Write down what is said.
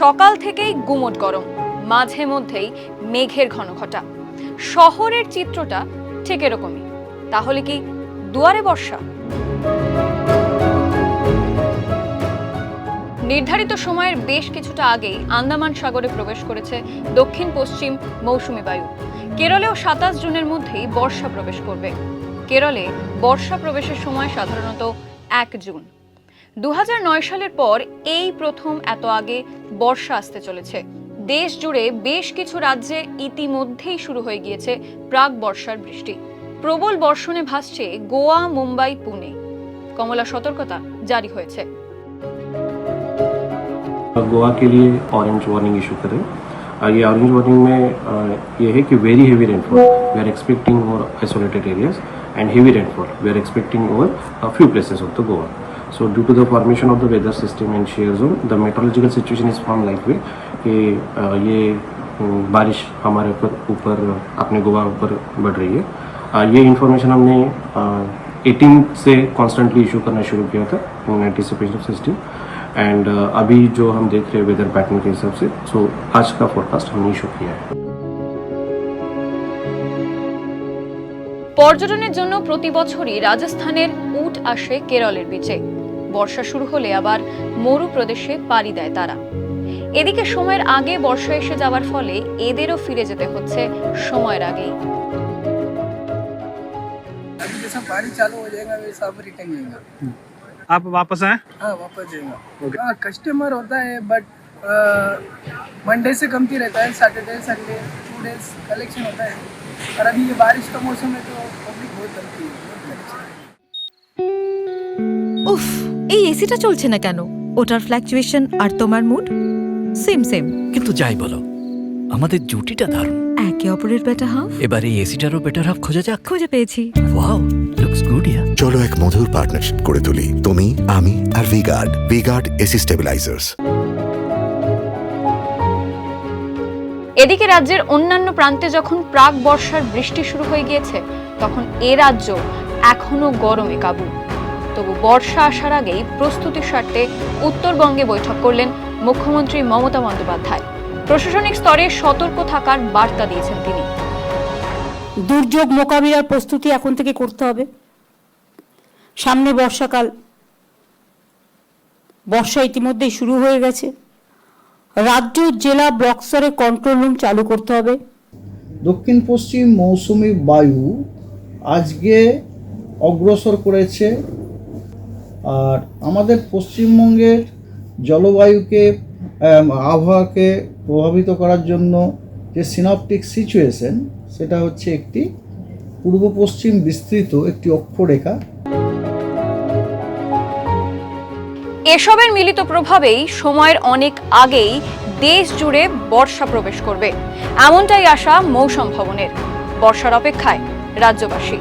সকাল থেকেই গুমট গরম, মাঝে মধ্যেই মেঘের ঘন ঘটা শহরের চিত্রটা ঠিক এরকমই। তাহলে কি দুয়ারে বর্ষা? নির্ধারিত সময়ের বেশ কিছুটা আগেই আন্দামান সাগরে প্রবেশ করেছে দক্ষিণ পশ্চিম মৌসুমী বায়ু। কেরলেও সাতাশ জুনের মধ্যেই বর্ষা প্রবেশ করবে। কেরলে বর্ষা প্রবেশের সময় সাধারণত এক জুন। দু সালের পর এই প্রথম এত আগে বর্ষা আসতে চলেছে দেশ জুড়ে বেশ কিছু রাজ্যে ইতিমধ্যেই শুরু হয়ে গিয়েছে প্রাক বর্ষার বৃষ্টি প্রবল বর্ষণে ভাসছে গোয়া মুম্বাই পুনে কমলা সতর্কতা জারি হয়েছে गोवा के लिए ऑरेंज वार्निंग इशू करें और ये ऑरेंज वार्निंग में अ, ये है कि very heavy rainfall we are expecting over isolated areas and heavy rainfall we are expecting over a few places of the Goa. So due to the formation of the weather system and shear zone, the meteorological situation is formed like way कि अ, ये अम, बारिश हमारे ऊपर ऊपर अपने गोवा ऊपर बढ़ रही है अ, ये इंफॉर्मेशन हमने एटीन से कॉन्स्टेंटली इशू करना शुरू किया था एंटीसिपेशन सिस्टम एंड अभी जो हम देख रहे हैं वेदर पैटर्न के हिसाब से सो आज का फोरकास्ट हमने इशू किया है পর্যটনের জন্য প্রতি বছরই রাজস্থানের উট আসে কেরলের বিচে বর্ষা শুরু হলে আবার মরু প্রদেশে পাড়ি দেয় তারা এদিকে সময়ের আগে বর্ষা এসে যাওয়ার ফলে এদেরও ফিরে যেতে হচ্ছে সময়ের আগেই अभी जैसा बारिश चालू हो जाएगा वैसा अब रिटर्न जाएगा आप वापस आए हाँ वापस जाएगा हाँ कस्टमर होता है बट मंडे से कमती रहता है Saturday Sunday two days collection होता है और अभी ये बारिश का मौसम है तो पब्लिक बहुत कमती है बहुत collection है। উফ এই এসিটা চলছে না কেন? ওটার ফ্ল্যাকচুয়েশন আর তোমার মুড সেম সেম কিন্তু যাই বলো আমাদের জুটিটা দারুণ। একে অপরের বেটা হাফ এবার এই এসিটারও বেটার হাফ খোঁজা যাক। খুঁজে পেয়েছি। ওয়াও লুকস গুড ইয়া চলো এক মধুর পার্টনারশিপ করে তুলি তুমি আমি আর ভিগার্ড ভিগার্ড এসি স্টেবিলাইজার্স এদিকে রাজ্যের অন্যান্য প্রান্তে যখন প্রাক বর্ষার বৃষ্টি শুরু হয়ে গিয়েছে তখন এ রাজ্য এখনও গরমে কাবু। তবু বর্ষা আসার আগেই প্রস্তুতির স্বার্থে উত্তরবঙ্গে বৈঠক করলেন মুখ্যমন্ত্রী মমতা বন্দ্যোপাধ্যায়। প্রশাসনিক স্তরে সতর্ক থাকার বার্তা দিয়েছেন তিনি। দুর্যোগ মোকাবিলার প্রস্তুতি এখন থেকে করতে হবে। সামনে বর্ষাকাল। বর্ষা ইতিমধ্যেই শুরু হয়ে গেছে। রাজ্য জেলা ব্লক স্তরে কন্ট্রোল রুম চালু করতে হবে। দক্ষিণ পশ্চিম মৌসুমি বায়ু আজকে অগ্রসর করেছে আর আমাদের পশ্চিমবঙ্গের জলবায়ুকে আবহাওয়াকে প্রভাবিত করার জন্য যে সিনপটিক সিচুয়েশন সেটা হচ্ছে একটি পূর্ব পশ্চিম বিস্তৃত একটি অক্ষরেখা। এসবের মিলিত প্রভাবেই সময়ের অনেক আগেই দেশ জুড়ে বর্ষা প্রবেশ করবে। এমনটাই আশা মৌসুম ভবনের। বর্ষার অপেক্ষায় রাজ্যবাসী।